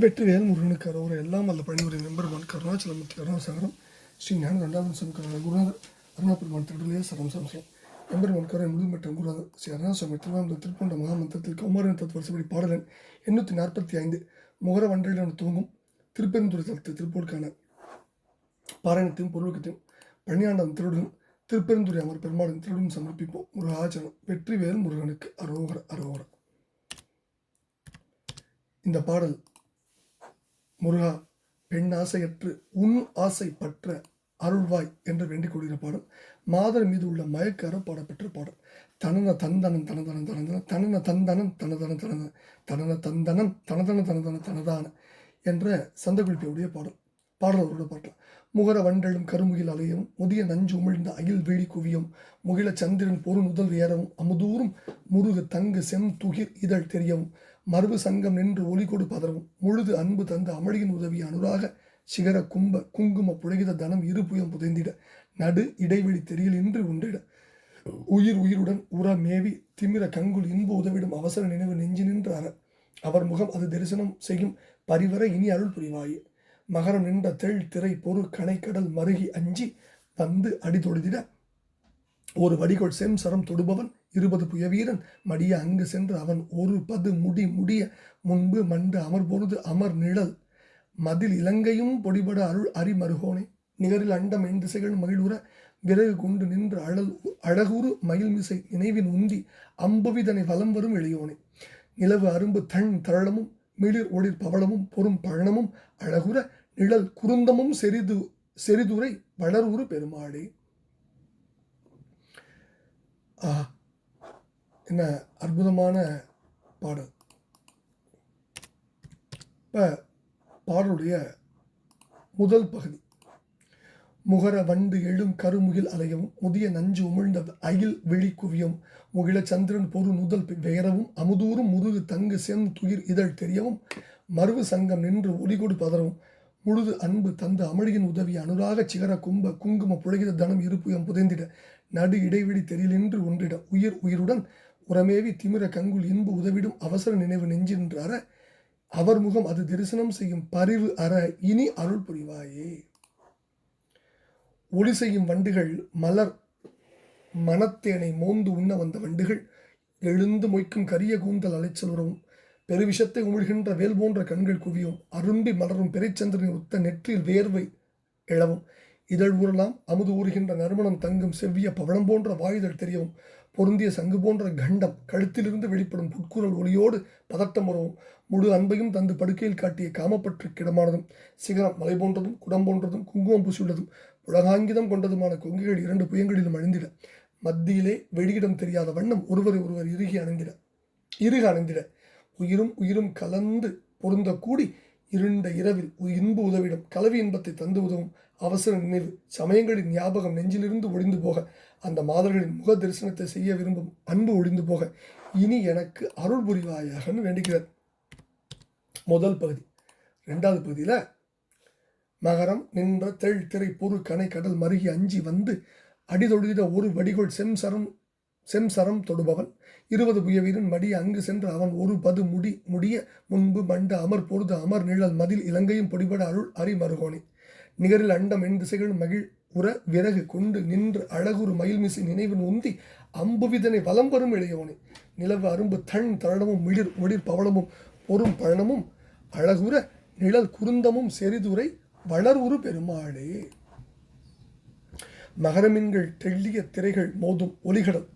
வெற்றிவேல் முருகனுக்கு அரோர எல்லாம் அல்ல பணிபுரி நம்பர் ஒன் கருணாச்சலமூர்த்தி கருணாசாகரம் ஸ்ரீ ஞான தண்டாதன் சங்கர குருநாதர் அருணாபெருமான் திருடலே சரம் சம்சம் எம்பர் மன்கரை முழுமற்ற குருநாதர் ஸ்ரீ அருணாசுவாமி திருவாரூர் திருப்பூண்ட மகாமந்திரத்தில் கௌமாரன் தத்துவ வருஷப்படி பாடலன் எண்ணூற்றி நாற்பத்தி ஐந்து முகர வண்டலிடம் தூங்கும் திருப்பெருந்துறை தலத்து திருப்பூருக்கான பாராயணத்தையும் பொருளுக்கத்தையும் பணியாண்டம் திருடன் திருப்பெருந்துறை அமர் பெருமாளின் திருடன் சமர்ப்பிப்போம். முருகாச்சலம் வெற்றிவேல் முருகனுக்கு அரோகர அரோகரம் இந்த பாடல் முருகா பெண் ஆசையற்று உன் ஆசை பற்ற அருள்வாய் என்று வேண்டிக் கொள்கிற பாடல். மாதர் மீது உள்ள மயக்கார பாடப்பெற்ற பாடல். தனன தந்தனன் தனதனம் தனதன தனன தந்தனம் தனதன தனதன தனன தந்தனம் தனதன தனதன தனதான என்ற சந்தகுழிப்பியுடைய பாடல். பாடல் அவரோட பாட்டல். முகர வண்டலும் கருமுகில் அலையும் முதிய நஞ்சு உமிழ்ந்த அகில் வேடி குவியும் முகில சந்திரன் பொருள் முதல் ஏறவும் அமுதூரும் முருகு தங்கு செம் துகிர் இதழ் தெரியவும் மறுவு சங்கம் நின்று ஒளி கொடு பதறவும் முழுது அன்பு தந்த அமளியின் உதவி அனுராக சிகர கும்ப குங்கும புழகித தனம் இருபுயம் புதைந்திட. நடு இடைவெளி தெரியல் இன்று உண்டிட உயிர் உயிருடன் உற மேவி திமிர கங்குல் இன்பு உதவிடும் அவசர நினைவு நெஞ்சு நின்று அற. அவர் முகம் அது தரிசனம் செய்யும் பரிவர இனி அருள் புரிவாயே. மகரம் நின்ற தெள் திரை பொறு கணைக்கடல் மருகி அஞ்சி வந்து அடி தொழுதிட. ஒரு வடிகோள் செம் சரம் தொடுபவன் இருபது புயவீரன். மடிய அங்கு சென்று அவன் ஒரு பது முடி முடிய முன்பு மண்டு அமர் பொழுது அமர் நிழல். மதில் இலங்கையும் பொடிபட அருள் அரிமருகோனே நிகரில் அண்டம் எண் திசைகள் மகிழ்வுற? விறகு கொண்டு நின்று அழல் அழகுறு மயில்மிசை நினைவின் உந்தி அம்புவிதனை வலம் வரும் இளையோனே. நிலவு அரும்பு தன் தரளமும் மிளிர் ஒளிர் பவளமும் பொறும் பழனமும் அழகுற நிழல் குருந்தமும் செறிது செரிதுரை வளர்வுறு பெருமாளே. ஆஹா. என்ன அற்புதமான பாடல். இப்போ பாடலுடைய முதல் பகுதி. முகர வண்டு எழும் கருமுகில் அலையவும் முதிய நஞ்சு உமிழ்ந்த அகில் விழி குவியும் முகில சந்திரன் பொரு நுதல் வேறவும் அமுதூரும் முருகு தங்கு செந் துயிர் இதழ் தெரியவும் மருவு சங்கம் நின்று ஒளிகொடு பதறவும் முழுது அன்பு தந்த அமளியின் உதவி அனுராக சிகர கும்ப குங்கும புழகித தனம் இருப்புயம் புதைந்திட நடு இடைவெளி தெரியலென்று ஒன்றிட உயிர் உயிருடன் உரமேவி திமிர கங்குல் இன்பு உதவிடும் அவசர நினைவு நெஞ்சின்றார. அவர் முகம் அது தரிசனம் செய்யும் பரிவு அற இனி அருள் புரிவாயே. ஒளி செய்யும் வண்டுகள் மலர் மனத்தேனை மோந்து உண்ண வந்த வண்டுகள் எழுந்து மொய்க்கும் கரிய கூந்தல் அலைச்சல் உறவும் பெருவிஷத்தை உமிழ்கின்ற வேல் போன்ற கண்கள் குவியும். அரும்பி மலரும் பெருச்சந்திரனை ஒத்த நெற்றில் வேர்வை எழவும் இதழ் ஊறலாம் அமுது ஊறுகின்ற நறுமணம் தங்கும் செவ்விய பவளம் போன்ற வாயுதல் தெரியவும் பொருந்திய சங்கு போன்ற கண்டம் கழுத்திலிருந்து வெளிப்படும் புட்குரல் ஒளியோடு பதட்டம் உறவும். முழு அன்பையும் தந்து படுக்கையில் காட்டிய காமப்பற்று கிடமானதும் சிகரம் மலை போன்றதும் குடம் போன்றதும் குங்குமம் பூசியுள்ளதும் உலகாங்கிதம் கொண்டதுமான கொங்குகள் இரண்டு புயங்களிலும் அழிந்திட மத்தியிலே வெளியிடம் தெரியாத வண்ணம் ஒருவரை ஒருவர் இறுகி அணிந்திட இறுக அணிந்திட உயிரும் உயிரும் கலந்து பொருந்த கூடி இருண்ட இரவில் இன்பு உதவிடும் கலவி இன்பத்தை தந்து உதவும் அவசர நினைவு சமயங்களின் ஞாபகம் நெஞ்சிலிருந்து ஒடிந்து போக அந்த மாதர்களின் முக தரிசனத்தை செய்ய விரும்பும் அன்பு ஒடிந்து போக இனி எனக்கு அருள் புரிவாயாகன்னு வேண்டுகிறார். முதல் பகுதி. ரெண்டாவது பகுதியில் மகரம் நின்ற தெள் திரை பொறு கனை கடல் மருகி அஞ்சி வந்து அடிதொழுதிட ஒரு வடிகோள் செம்சரம் செம்சரம் தொடுபவன் இருபது புயவீரன் மடிய அங்கு சென்று அவன் ஒரு பது முடி முடிய முன்பு மண்ட அமர் பொருது அமர் நிழல் மதில் இலங்கையும் பொடிபட அருள் அரிமருகோனே நிகரில் அண்டம் எண் திசைகள் மகிழ் உற விறகு கொண்டு நின்று அழகுறு மயில்மிசை நினைவின் உந்தி அம்புவிதனை வலம் வரும் இளையோனே நிலவு அரும்பு தன் தரணமும் மிளிர் ஒளிர் பவளமும் பொறும் பழனமும் அழகுற நிழல் குருந்தமும் செறிதுரை வளர்வுறு பெருமாளே. மகரமின்கள் தெள்ளிய திரைகள் மோதும் ஒலிகடல்.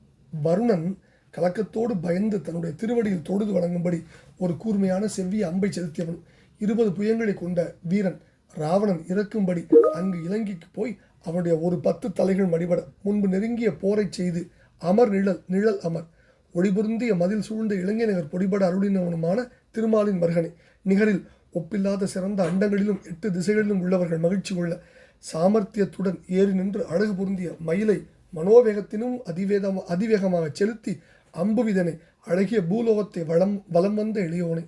வருணன் கலக்கத்தோடு பயந்து தன்னுடைய திருவடியில் தொழுது வணங்கும்படி ஒரு கூர்மையான செவ்விய அம்பை செலுத்தியவன். இருபது புயங்களை கொண்ட வீரன் ராவணன் இறக்கும்படி அங்கு இலங்கைக்கு போய் அவனுடைய ஒரு பத்து தலைகள் மடிபட முன்பு நெருங்கிய போரை செய்து அமர் நிழல் நிழல் அமர். ஒளிபொருந்திய மதில் சூழ்ந்த இலங்கை நகர் பொடிபட அருளினவனுமான திருமாலின் மருகனை. நிகரில் ஒப்பில்லாத சிறந்த அண்டங்களிலும் எட்டு திசைகளிலும் உள்ளவர்கள் மகிழ்ச்சி கொள்ள சாமர்த்தியத்துடன் ஏறி நின்று அழகு பொருந்திய மயிலை மனோவேகத்தினும் அதிவேதம் அதிவேகமாக செலுத்தி அம்புவிதனை அழகிய பூலோகத்தை வளம் வலம் வந்த இளையோனை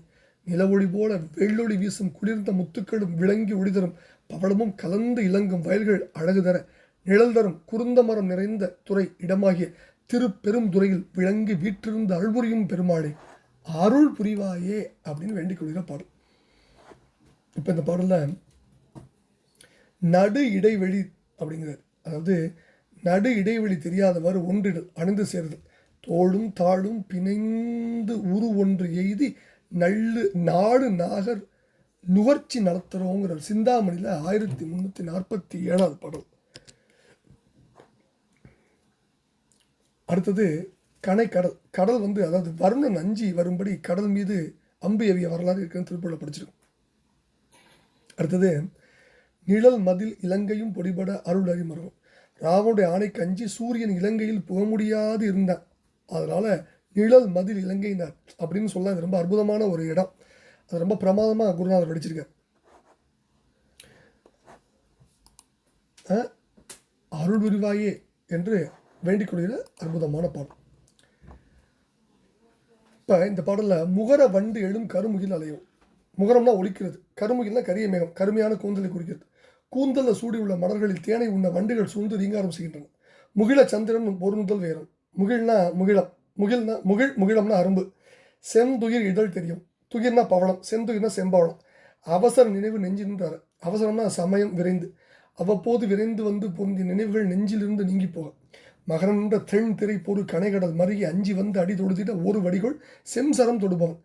நிலவொளி போல வெள்ளொளி வீசும் குளிர்ந்த முத்துக்களும் விளங்கி ஒளிதரும். பவளமும் கலந்து இலங்கும் வயல்கள் அழகு தர நிழல் தரும் குருந்த மரம் நிறைந்த துறை இடமாகிய திருப்பெருந்துறையில் விளங்கி வீற்றிருந்த அழ்வுரியும் பெருமாளே அருள் புரிவாயே அப்படின்னு வேண்டிக் கொள்கிற பாடல். இப்போ இந்த பாடலில் நடு இடைவெளி அப்படிங்கிறது அதாவது நடு இடைவெளி தெரியாதவாறு ஒன்றிடல் அணிந்து சேருதல். தோளும் தாளும் பிணைந்து உரு ஒன்று எய்தி நல்லு நாடு நாகர் நுகர்ச்சி நடத்துகிறோங்கிற சிந்தாமணியில் ஆயிரத்தி முந்நூற்றி நாற்பத்தி ஏழாவது படம். அடுத்தது கனை கடல் கடல் வந்து அதாவது வருணன் அஞ்சி வரும்படி கடல் மீது அம்பு எவிய வரலாறு இருக்குன்னு திருப்பூரில் படிச்சிருக்கோம். அடுத்தது நிழல் மதில் இலங்கையும் பொடிபட அருள் அறிமரம் ராவனுடைய ஆணைக்கு அஞ்சி சூரியன் இலங்கையில் புக முடியாது இருந்தான். அதனால் நிழல் மதில் இலங்கையினர் அப்படின்னு சொல்ல அது ரொம்ப அற்புதமான ஒரு இடம். அது ரொம்ப பிரமாதமாக குருநாதர் படிச்சிருக்கார் அஹ், அருள் விரிவாயே என்று வேண்டிக் கொள்கிற அற்புதமான பாடல். இப்போ இந்த பாடலில் முகர வண்டு எழும் கருமுகில் அலையும். முகரம்னா ஒழிக்கிறது கருமுகில்னா கரிய மேகம் கருமையான கூந்தலை குறிக்கிறது. கூந்தலில் சூடி உள்ள மலர்களில் தேனை உண்ண வண்டுகள் சூழ்ந்து ரீங்காரம் செய்கின்றன. முகில சந்திரன் பொருந்துதல் வேறும் முகில்னா முகிழம் முகில்னா முகில் முகிழம்னா அரும்பு. செந்துயிர் இதழ் தெரியும். துகிர்னா பவளம் செந்துயிர்னா செம்பவளம். அவசர நினைவு நெஞ்சின்றார் அவசரம்னா சமயம் விரைந்து. அவ்வப்போது விரைந்து வந்து பொருந்திய நினைவுகள் நெஞ்சிலிருந்து நீங்கி போக. மகரன்ற தென் திரை பொறு கனைகடல் மருகி அஞ்சி வந்து அடி தொடுத்திட ஒரு வடிகோள் செம்சரம் தொடுபவன்.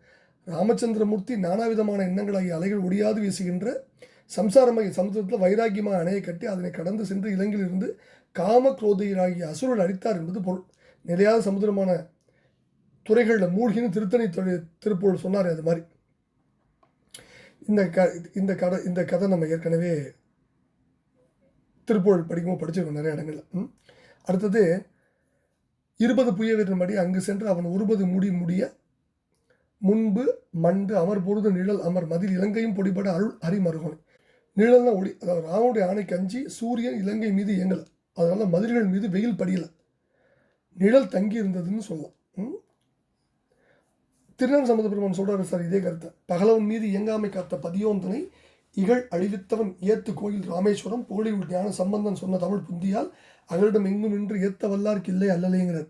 ராமச்சந்திரமூர்த்தி நானாவிதமான எண்ணங்களாகிய அலைகள் ஒடியாது வீசுகின்ற சம்சாரமாகிய சமுத்திரத்தில் வைராக்கியமாக அணையை கட்டி அதனை கடந்து சென்று இலங்கையிலிருந்து காம குரோதையராகிய அசுரல் அடித்தார் என்பது பொருள். நிலையாத சமுத்திரமான துறைகளில் மூழ்கின்னு திருத்தணி திருப்பூர் சொன்னார் அது மாதிரி. இந்த க இந்த கதை இந்த கதை நம்ம ஏற்கனவே திருப்பூர் படிக்கும்போது படிச்சிருக்கோம் நிறைய இடங்கள்ல. ம். அடுத்தது இருபது புய வீரன்படி அங்கு சென்று அவன் ஒருபது முடி முடிய முன்பு மண்டு அமர் பொழுது நிழல் அமர் மதில் இலங்கையும் பொடிபட அருள் அரிமருகன் நிழல்னா ஒளி அதாவது ராவனுடைய ஆணைக்கு அஞ்சி சூரியன் இலங்கை மீது இயங்கலை அதனால் மதில்கள் மீது வெயில் படியலை. நிழல் தங்கி இருந்ததுன்னு சொல்லலாம் திருநன் சம்பந்த பெருமான் சொல்றாரு சார் இதே கருத்தை. பகலவன் மீது இயங்காமை காத்த பதியோந்தனை இகழ் அழிவித்தவன் ஏத்து கோயில் ராமேஸ்வரம் புகழியுள் ஞான சம்பந்தன் சொன்ன தமிழ் புந்தியால் அகலிடம் எங்கும் நின்று ஏத்த வல்லார்க்கு இல்லை அல்லலேங்கிறார்.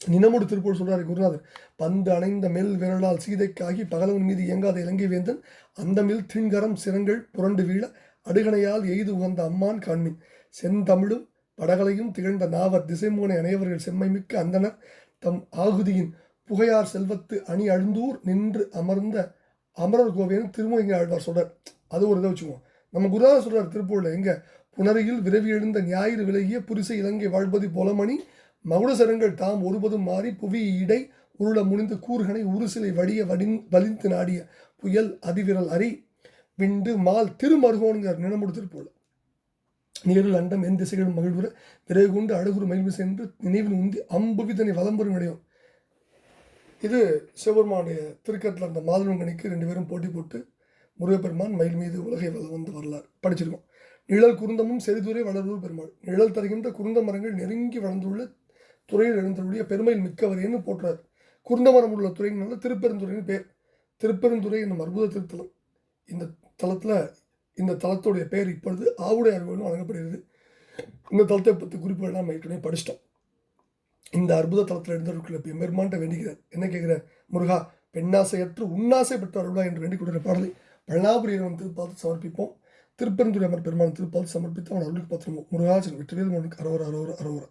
நினமுடு திருப்பூர் சொல்றாரு குருநாதர் பந்து அணைந்த மெல் விரலால் சீதைக்காகி பகலவன் மீது இயங்காத இலங்கை வேந்தன் அந்த மில் திண்கரம் சிரங்கள் புரண்டு வீழ அடுகணையால் எய்து உகந்த அம்மான் காண்மின். செந்தமிழும் படகலையும் திகழ்ந்த நாவர் திசைமூனை அனைவர்கள் செம்மைமிக்க அந்தனர் தம் ஆகுதியின் புகையார் செல்வத்து அணி அழுந்தூர் நின்று அமர்ந்த அமரர் கோவைன்னு திருமூங்க ஆழ்வார் சொல்றார். அது ஒரு இதை வச்சுக்குவோம். நம்ம குருநாதர் சொல்றார் திருப்பூரில் எங்க? புனரையில் விரவி எழுந்த ஞாயிறு விலகிய புரிசை இலங்கை வாழ்பதி போலமணி மகுடசரங்கள் தாம் ஒருபதும் மாறி புவி இடை உருள முனிந்து கூறுகனை உருசிலை வடிய வடின் வலிந்து நாடிய புயல் அதிவிரல் அரி விண்டு மால் திருமருகோனுங்கிறார் நினமுடு திருப்பூர் நீரில் அண்டம் எந்த திசைகளும் மகிழ்வுற விரைவு கொண்டு அழகுறு மகிழ்வு சென்று நினைவில் உந்தி அம்புவிதனை வலம்பெறும் இடையும் இது சிவபெருமானுடைய திருக்கத்தில் அந்த மாதுளங்கனிக்கு ரெண்டு பேரும் போட்டி போட்டு முருகப்பெருமான் மயில் மீது உலகை வந்து வரலாறு படிச்சிருக்கோம். நிழல் குருந்தமும் செறிதுரை வளர்வு பெருமாள். நிழல் தருகின்ற குருந்த மரங்கள் நெருங்கி வளர்ந்துள்ள துறையில் எழுந்தருடைய பெருமையில் மிக்கவரேன்னு போட்டுறார் குருந்த மரம் உள்ள துறையினால திருப்பெருந்துறைன்னு பேர். திருப்பெருந்துறை என்னும் அற்புத திருத்தலம். இந்த தலத்தில் இந்த தலத்துடைய பெயர் இப்பொழுது ஆவுடைய அறிவுகளும் வழங்கப்படுகிறது. இந்த தளத்தை பற்றி குறிப்புகள்லாம் ஏற்கனவே படிச்சிட்டோம். இந்த அற்புத தளத்தில் எழுந்தவர்கள் பெருமான்ட்ட வேண்டுகிறார் என்ன கேட்கிறார் முருகா பெண்ணாசையற்று உன்னாசை பெற்ற அருளா என்று வேண்டிக் கொள்கிற பாடலை பழனாபுரியவன் திருப்பாத்து சமர்ப்பிப்போம். திருப்பெருந்துறை அமர் பெருமான் திருப்பாத்து சமர்ப்பித்து அவன் அருளுக்கு பத்திரமோ? முருகாசன் வெற்றிவேல் அவனுக்கு அரோரா அரோரா அரோரா.